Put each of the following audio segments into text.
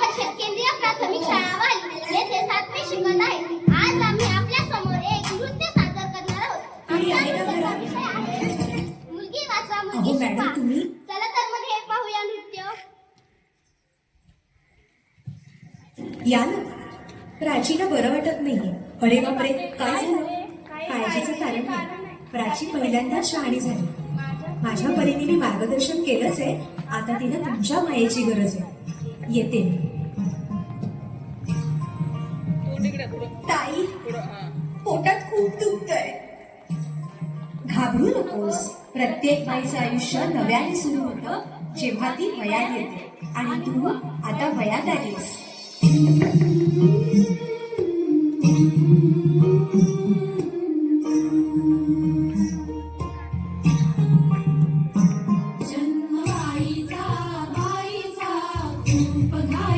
परिषद केंद्रीय प्राथमिक शाळा वाली येथे सातवी शिकत आहे आज आम्ही आपल्यासमोर एक नृत्य सादर करणार आहोत आणि आहे आमचा ना नृत्याचा घरात? विषय आहे मुलगी वाचवा अहो, मुलगी मॅडम, शिकवा तुम्ही? चला तर मग हे पाहूया नृत्य. या ना. प्राचीला बरं वाटत नाहीये. अरे बापरे काय झालं? काळजीचं कारण नाही. प्राची पहिल्यांदा शहाणी झाली. माझ्या परीने मी मार्गदर्शन केलंच आहे. आता तिला तुमच्या मायेची गरज आहे. येते. ताई पोटात खूप दुखतय. घाबरू नकोस. प्रत्येक बाईचं आयुष्य नव्याने सुरू होतं जेव्हा ती वयात येते. आणि तू आता वयात आलीस. खूप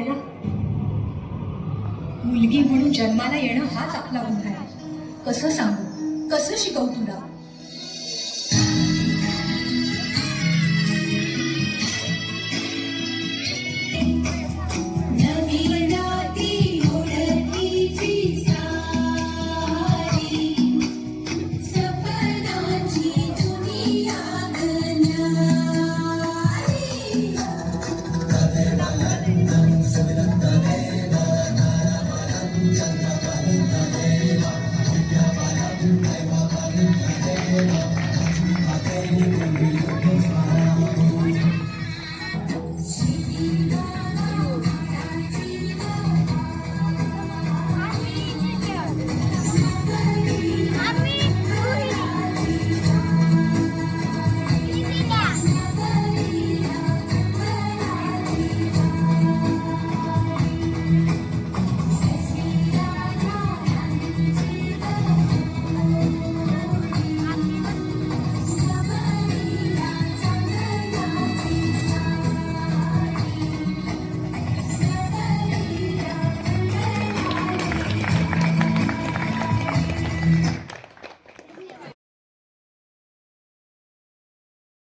करायला मुलगी म्हणून जन्माला येणं हाच आपला गुन्हा आहे. कसं सांगू? कसं शिकवू तुला?